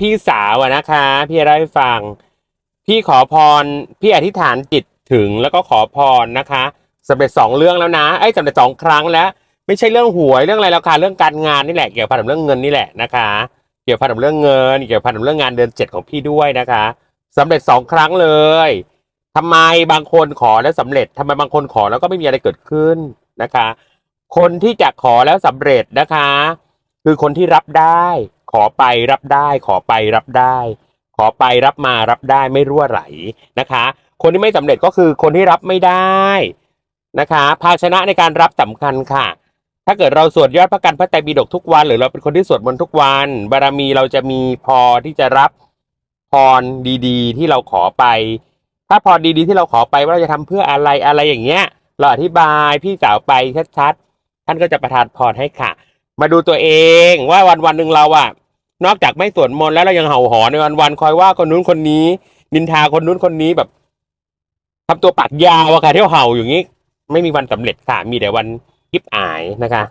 พี่สาวอะนะคะ พี่เล่าให้ฟัง พี่ขอพร พี่อธิษฐานจิตถึงแล้วก็ขอพรนะคะสำเร็จสองเรื่องแล้วนะไอ้สำเร็จสองครั้งแล้ว ไม่ใช่เรื่องหวยเรื่องอะไรแล้วค่ะเรื่องการงานนี่แหละเกี่ยวพันกับเรื่องเงินนี่แหละนะคะ เกี่ยวพันกับเรื่องเงิน เกี่ยวพันกับเรื่องงานเดือนเจ็ดของพี่ด้วยนะคะสำเร็จสองครั้งเลยทำไมบางคนขอแล้วสำเร็จทำไมบางคนขอแล้วก็ไม่มีอะไรเกิดขึ้นนะคะ คนที่จะขอแล้วสำเร็จนะคะ คือคนที่รับได้ ขอไปรับได้ ขอไปรับได้ ขอไปรับมารับได้ไม่รั่วไหลนะคะ คนที่ไม่สำเร็จก็คือคนที่รับไม่ได้นะคะ ภาชนะในการรับสำคัญค่ะ ถ้าเกิดเราสวดยอดพระกันพระไตรปิฎกทุกวัน หรือเราเป็นคนที่สวดมนต์ทุกวัน บารมีเราจะมีพอที่จะรับพรดีๆ ที่เราขอไป ถ้าพรดีๆ ที่เราขอไปว่าเราจะทำเพื่ออะไรอะไรอย่างเงี้ยเราอธิบายพี่สาวไปชัดๆท่านก็จะประทานพรให้ค่ะ มาดูตัวเองว่าวันวันหนึ่งเราอะนอกจากไม่สวดมนต์แล้วเรายังเห่าหอนในวันวันคอยว่าคนนู้นคนนี้ นินทาคนนู้นคนนี้แบบทำตัวปากยาวอะค่ะเที่ยวเห่าอย่างนี้ ไม่มีวันสำเร็จค่ะมีแต่วันยิบอายนะคะ